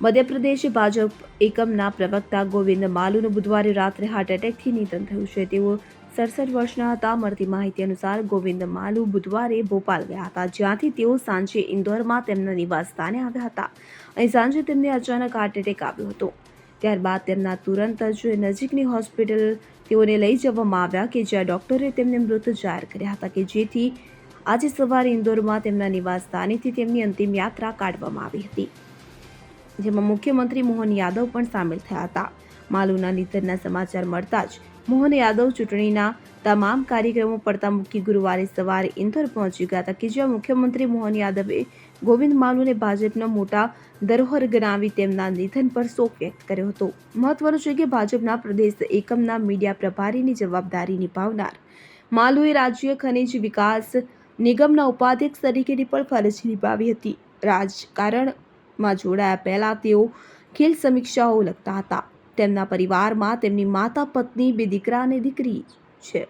મધ્યપ્રદેશ ભાજપ એકમના પ્રવક્તા ગોવિંદ માલુનું બુધવારે રાત્રે હાર્ટ એટેકથી નિધન થયું છે. તેઓ સડસઠ વર્ષના હતા. મળતી માહિતી અનુસાર ગોવિંદ માલુ બુધવારે ભોપાલ ગયા હતા, જ્યાંથી તેઓ સાંજે ઇન્દોરમાં તેમના નિવાસ સ્થાને આવ્યા હતા. અહીં સાંજે તેમને અચાનક હાર્ટ એટેક આવ્યો હતો. ત્યારબાદ તેમના તુરંત જ નજીકની હોસ્પિટલ તેઓને લઈ જવામાં આવ્યા કે જ્યાં ડૉક્ટરે તેમને મૃત જાહેર કર્યા હતા કે જેથી આજે સવારે ઇન્દોરમાં તેમના નિવાસ સ્થાનેથી તેમની અંતિમ યાત્રા કાઢવામાં આવી હતી. જેમાં મુખ્યમંત્રી મોહન યાદવ પણ સામેલ થયા હતા. માલુના નિધનના સમાચાર મળતા જ મોહન યાદવ ચૂંટણીના તમામ કાર્યક્રમો પડતા મૂકી ગુરુવારે સવારે ઇન્દોર પહોંચી ગયા હતા કે જ્યાં મુખ્યમંત્રી મોહન યાદવે ગોવિંદ માલુને ભાજપનો મોટા ધરોહર ગણાવી તેમના નિધન પર શોક વ્યક્ત કર્યો હતો. મહત્વનું છે કે ભાજપના પ્રદેશ એકમના મીડિયા પ્રભારીની જવાબદારી નિભાવનાર. માલુએ રાજ્ય ખનિજ વિકાસ નિગમના ઉપાધ્યક્ષ તરીકેની પણ ફરજ નિભાવી હતી. રાજકારણમાં જોડાયા પહેલા તેઓ ખેલ સમીક્ષાઓ લખતા હતા. તેમના પરિવારમાં તેમની માતા પત્ની, બે દીકરા અને દીકરી છે.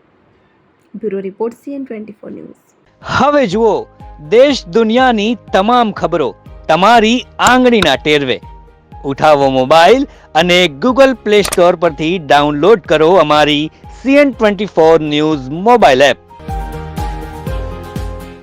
Bureau report CN twenty four news. હવે જુઓ, દેશ દુનિયાની તમામ ખબરો તમારી આંગળીના ટેરવે. ઉઠાવો મોબાઈલ અને ગૂગલ પ્લે સ્ટોર પરથી ડાઉનલોડ કરો અમારી CN twenty four news mobile app.